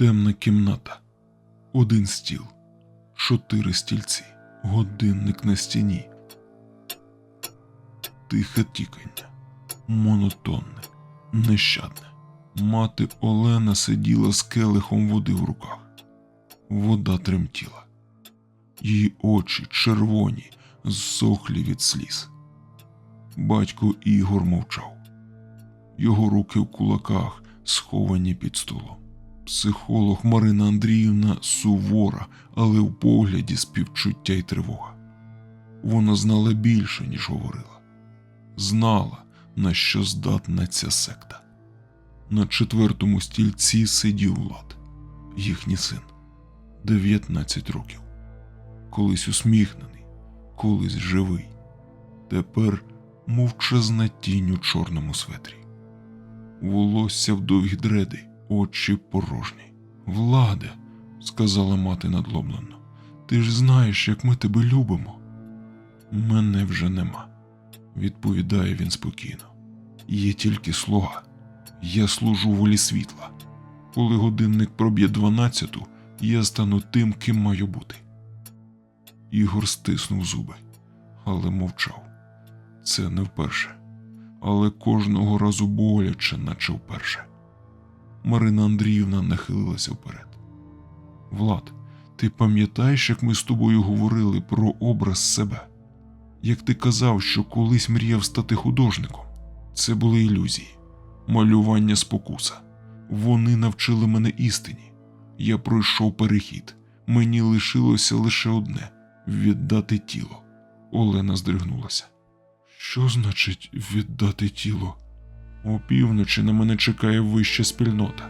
Темна кімната, один стіл, чотири стільці, годинник на стіні. Тихе тікання, монотонне, нещадне. Мати Олена сиділа з келихом води в руках. Вода тремтіла. Її очі червоні, зсохлі від сліз. Батько Ігор мовчав. Його руки в кулаках сховані під столом. Психолог Марина Андріївна сувора, але в погляді співчуття й тривога. Вона знала більше, ніж говорила. Знала, на що здатна ця секта. На четвертому стільці сидів Влад, їхній син, 19 років. Колись усміхнений, колись живий. Тепер мовчазна тінь у чорному светрі. Волосся в довгі дреди, очі порожні. Владе, сказала мати надломлено, ти ж знаєш, як ми тебе любимо. Мене вже нема, відповідає він спокійно. Є тільки слуга. Я служу волі світла. Коли годинник проб'є дванадцяту, я стану тим, ким маю бути. Ігор стиснув зуби, але мовчав. Це не вперше, але кожного разу боляче, наче вперше. Марина Андріївна нахилилася вперед. Влад, ти пам'ятаєш, як ми з тобою говорили про образ себе? Як ти казав, що колись мріяв стати художником? Це були ілюзії, малювання спокуса. Вони навчили мене істині. Я пройшов перехід. Мені лишилося лише одне віддати тіло. Олена здригнулася. Що значить віддати тіло? Опівночі на мене чекає вища спільнота.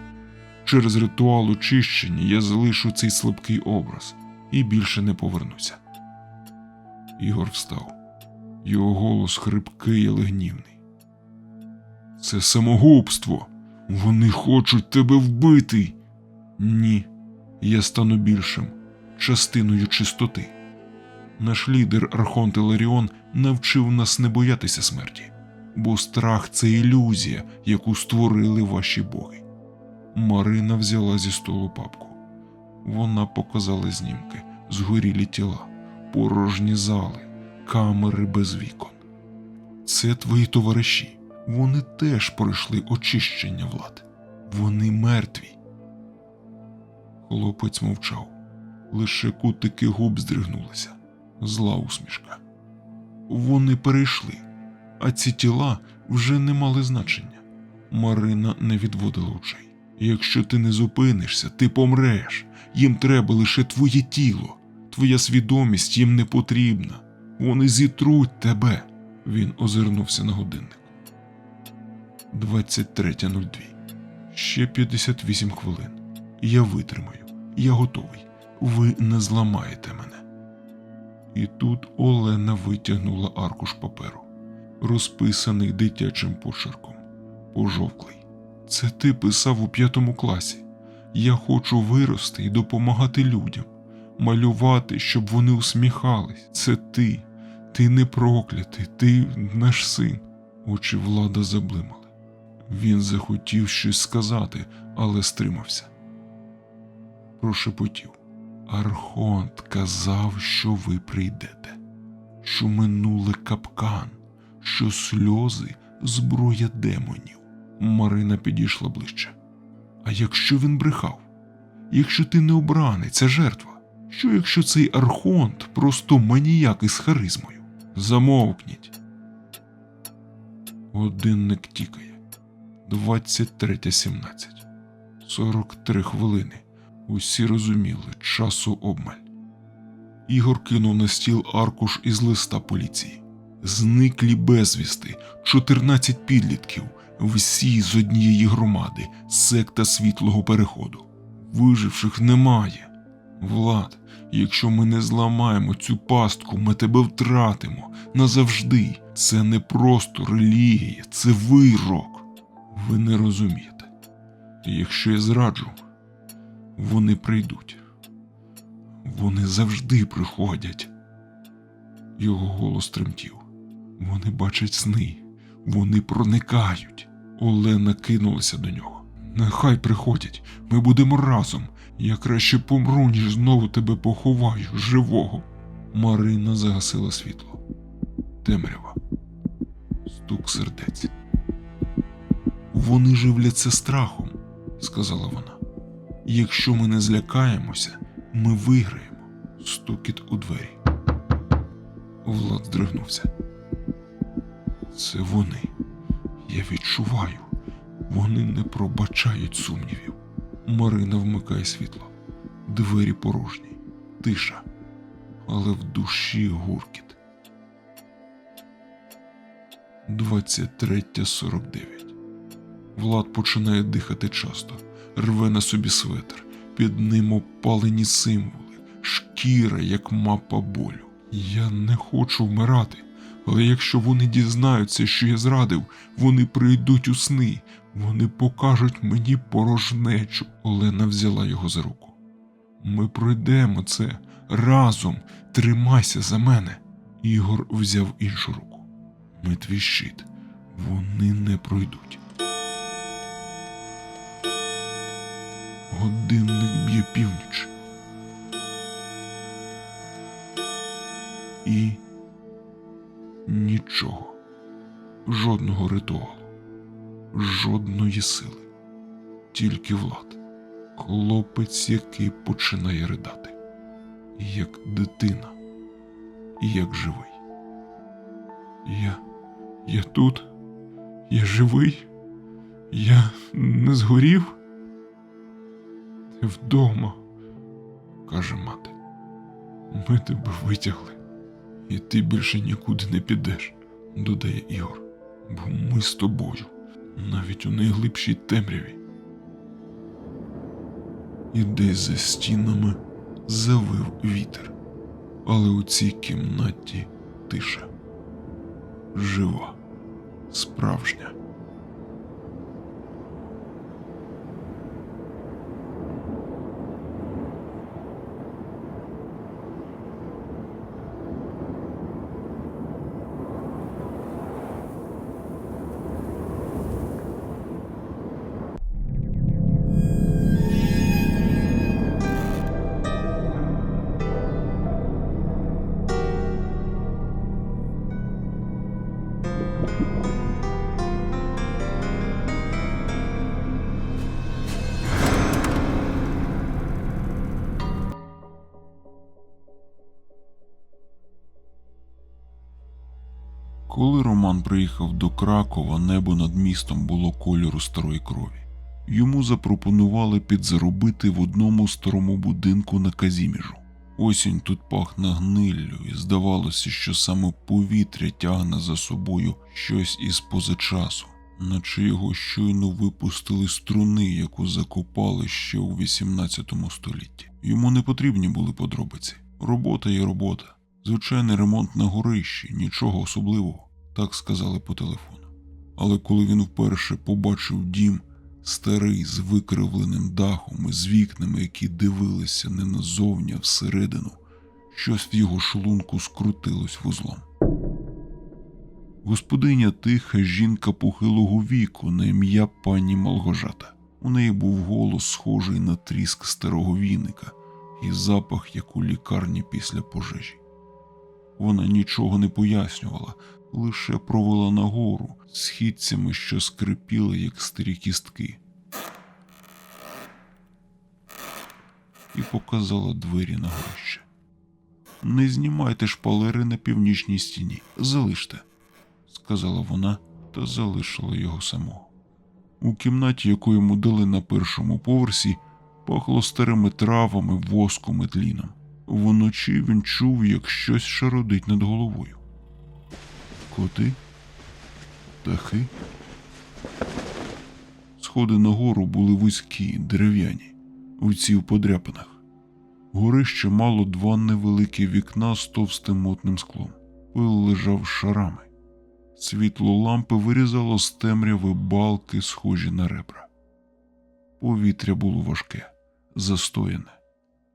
Через ритуал очищення я залишу цей слабкий образ і більше не повернуся. Ігор встав. Його голос хрипкий, але гнівний. Це самогубство. Вони хочуть тебе вбити. Ні, я стану більшим, частиною чистоти. Наш лідер Архонт Іларіон навчив нас не боятися смерті, бо страх це ілюзія, яку створили ваші боги. Марина взяла зі столу папку. Вона показала знімки, згорілі тіла, порожні зали, камери без вікон. Це твої товариші. Вони теж пройшли очищення влад. Вони мертві. Хлопець мовчав, лише кутики губ здригнулися, зла усмішка. Вони перейшли, а ці тіла вже не мали значення. Марина не відводила очей. Якщо ти не зупинишся, ти помреш. Їм треба лише твоє тіло, твоя свідомість їм не потрібна. Вони зітруть тебе. Він озирнувся на годинник. 23.02. Ще 58 хвилин. Я витримаю. Я готовий. Ви не зламаєте мене. І тут Олена витягнула аркуш паперу, розписаний дитячим почерком, пожовклий. Це ти писав у п'ятому класі. Я хочу вирости і допомагати людям, малювати, щоб вони усміхались. Це ти. Ти не проклятий, ти наш син. Очі влада заблимали. Він захотів щось сказати, але стримався. Прошепотів. Архонт казав, що ви прийдете, що минуле капкан, що сльози зброя демонів. Марина підійшла ближче. А якщо він брехав? Якщо ти не обраний, це жертва. Що якщо цей архонт просто маніяк із харизмою? Замовкніть. Годинник тікає. 23.17. 43 хвилини. Усі розуміли, часу обмаль. Ігор кинув на стіл аркуш із листа поліції. Зниклі безвісти, 14 підлітків, всі з однієї громади, секта світлого переходу. Виживших немає. Влад, якщо ми не зламаємо цю пастку, ми тебе втратимо назавжди. Це не просто релігія, це вирок. Ви не розумієте. Якщо я зраджу, вони прийдуть. Вони завжди приходять. Його голос тремтів. Вони бачать сни, вони проникають. Олена кинулася до нього. Нехай приходять, ми будемо разом. Я краще помру, ніж знову тебе поховаю, живого. Марина загасила світло. Темрява. Стук сердець. Вони живляться страхом, сказала вона. Якщо ми не злякаємося, ми виграємо. Стукіт у двері. Влад здригнувся. Це вони. Я відчуваю. Вони не пробачають сумнівів. Марина вмикає світло. Двері порожні, тиша, але в душі гуркіт. 23.49 Влад починає дихати часто, рве на собі светр, під ним опалені символи, шкіра, як мапа болю. Я не хочу вмирати, але якщо вони дізнаються, що я зрадив, вони прийдуть у сни, вони покажуть мені порожнечу. Олена взяла його за руку. Ми пройдемо це разом. Тримайся за мене. Ігор взяв іншу руку. Ми твій щит. Вони не пройдуть. Годинник б'є північ. І нічого. Жодного ритуалу, жодної сили. Тільки влад. Хлопець, який починає ридати. Як дитина, як живий. Я. Я тут. Я живий. Я не згорів. Ти вдома, каже мати. Ми тебе витягли, і ти більше нікуди не підеш, додає Ігор. Бо ми з тобою, навіть у найглибшій темряві. І десь за стінами завив вітер, але у цій кімнаті тиша. Жива, справжня. Коли Роман приїхав до Кракова, небо над містом було кольору старої крові. Йому запропонували підзаробити в одному старому будинку на Казіміжу. Осінь тут пахне гниллю, і здавалося, що саме повітря тягне за собою щось із позачасу, наче його щойно випустили струни, яку закопали ще у 18 столітті. Йому не потрібні були подробиці. Робота є робота. Звичайний ремонт на горищі, нічого особливого, так сказали по телефону. Але коли він вперше побачив дім, старий з викривленим дахом і з вікнами, які дивилися не назовні, а всередину, щось в його шлунку скрутилось вузлом. Господиня тиха жінка похилого віку на ім'я пані Малгожата. У неї був голос схожий на тріск старого віника і запах, як у лікарні після пожежі. Вона нічого не пояснювала, лише провела нагору східцями, що скрипіли, як старі кістки, і показала двері на горище. Не знімайте шпалери на північній стіні, залиште, сказала вона та залишила його самого. У кімнаті, яку йому дали на першому поверсі, пахло старими травами, воском і тліном. Вночі він чув, як щось шародить над головою. Коти? Птахи? Сходи нагору були вузькі, дерев'яні, оці в подряпинах. Горище мало два невеликі вікна з товстим мотним склом. Пил лежав шарами. Світло лампи вирізало з темряви балки, схожі на ребра. Повітря було важке, застояне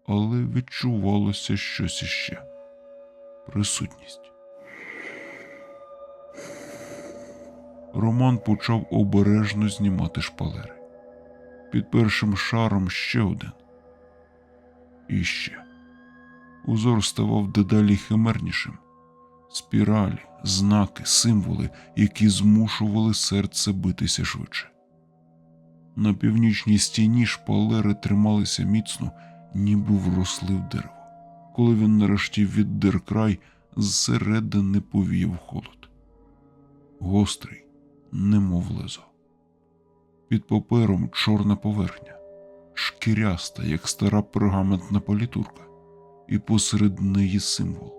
але відчувалося щось іще присутність. Роман почав обережно знімати шпалери. Під першим шаром ще один. І ще. Узор ставав дедалі химернішим. Спіралі, знаки, символи, які змушували серце битися швидше. На північній стіні шпалери трималися міцно, ніби вросли в дерево. Коли він нарешті віддер край, зсередини повіяв холод. Гострий, немов лезо. Під папером чорна поверхня, шкіряста, як стара пергаментна політурка, і посеред неї символ,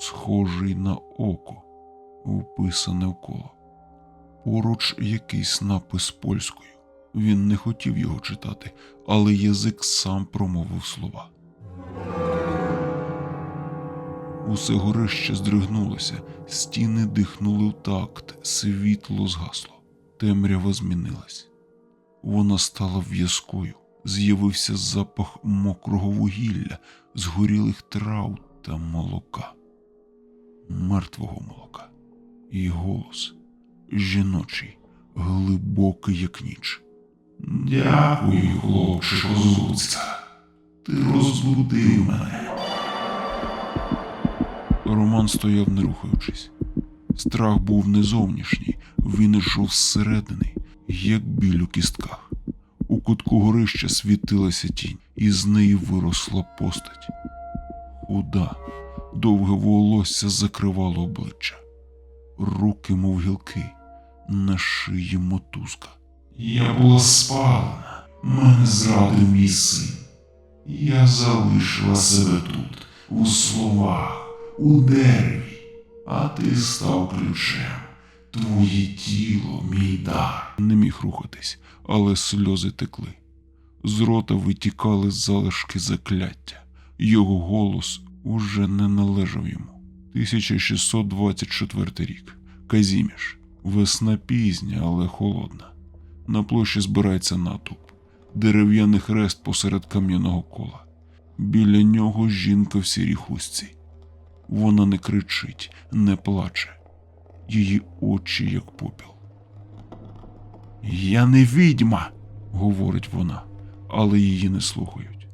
схожий на око, вписане в коло. Поруч якийсь напис польською. Він не хотів його читати, але язик сам промовив слова. Усе горище здригнулося, стіни дихнули в такт, світло згасло, темрява змінилась. Вона стала в'язкою, з'явився запах мокрого вугілля, згорілих трав та молока, мертвого молока, і голос жіночий, глибокий, як ніч. Дякую, хлопче Козуцька. Ти розбудив мене. Роман стояв не рухаючись. Страх був не зовнішній, він ішов зсередини, як біль у кістках. У кутку горища світилася тінь, і з неї виросла постать. Худа, довге волосся закривало обличчя, руки, мов гілки, на шиї мотузка. Я була спалена, мене зрадив мій син. Я залишила себе тут, у словах, у дереві, а ти став ключем. Твоє тіло, мій дар. Не міг рухатись, але сльози текли. З рота витікали залишки закляття. Його голос уже не належав йому. 1624 рік. Казіміш. Весна пізня, але холодна. На площі збирається натовп. Дерев'яний хрест посеред кам'яного кола. Біля нього жінка в сірій хустці. Вона не кричить, не плаче. Її очі, як попіл. Я не відьма, говорить вона, але її не слухають.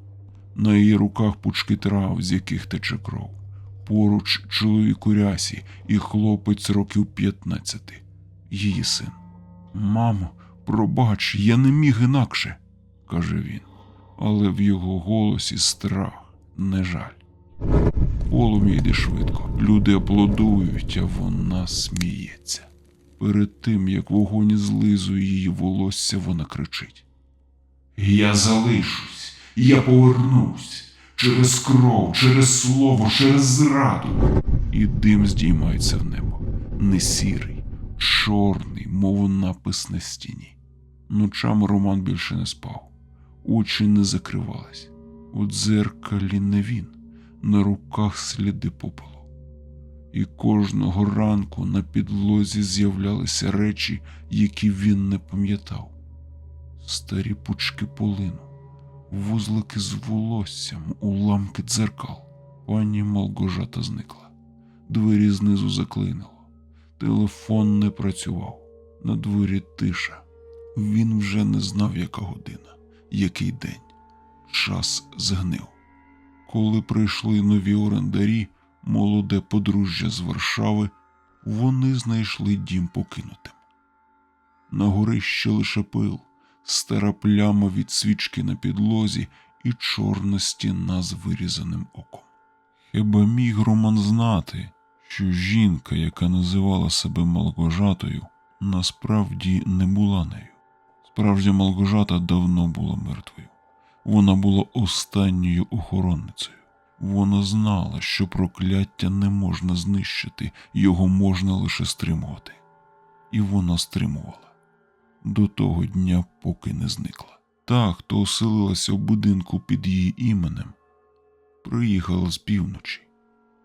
На її руках пучки трав, з яких тече кров. Поруч чоловік у рясі і хлопець років 15. Її син. Мамо, пробач, я не міг інакше, каже він, але в його голосі страх, не жаль. Полум'я йде швидко, люди аплодують, а вона сміється. Перед тим, як вогонь злизує її волосся, вона кричить: Я залишусь, я повернусь через кров, через слово, через зраду. І дим здіймається в небо, не сірий, чорний, мов напис на стіні. Ночами Роман більше не спав, очі не закривались. У дзеркалі не він, на руках сліди попелу. І кожного ранку на підлозі з'являлися речі, які він не пам'ятав. Старі пучки полину, вузлики з волоссям, уламки дзеркал. Пані Малгожата зникла. Двері знизу заклинило. Телефон не працював. На дворі тиша. Він вже не знав, яка година, який день. Час згнив. Коли прийшли нові орендарі, молоде подружжя з Варшави, вони знайшли дім покинутим. На горищі лише пил, стара пляма від свічки на підлозі і чорна стіна з вирізаним оком. Хіба міг Роман знати, що жінка, яка називала себе Малгожатою, насправді не була нею. Справжня Малгожата давно була мертвою. Вона була останньою охоронницею. Вона знала, що прокляття не можна знищити, його можна лише стримувати. І вона стримувала до того дня, поки не зникла. Та, хто оселилася в будинку під її іменем, приїхала з півночі.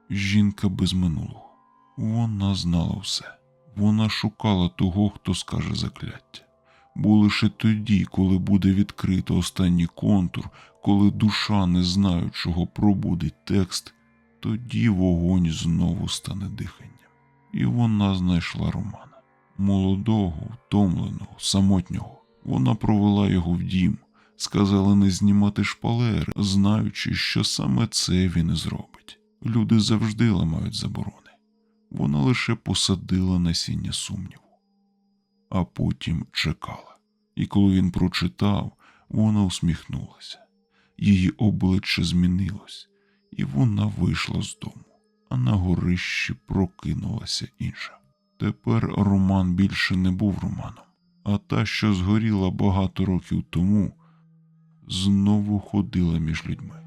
Жінка без минулого. Вона знала все. Вона шукала того, хто скаже закляття. Бо лише тоді, коли буде відкрито останній контур, коли душа, не знаючого, пробудить текст, тоді вогонь знову стане диханням. І вона знайшла Романа молодого, втомленого, самотнього. Вона провела його в дім, сказала не знімати шпалери, знаючи, що саме це він і зробить. Люди завжди ламають заборони. Вона лише посадила насіння сумніву, а потім чекала. І коли він прочитав, вона усміхнулася. Її обличчя змінилось, і вона вийшла з дому, а на горищі прокинулася інша. Тепер Роман більше не був Романом, а та, що згоріла багато років тому, знову ходила між людьми.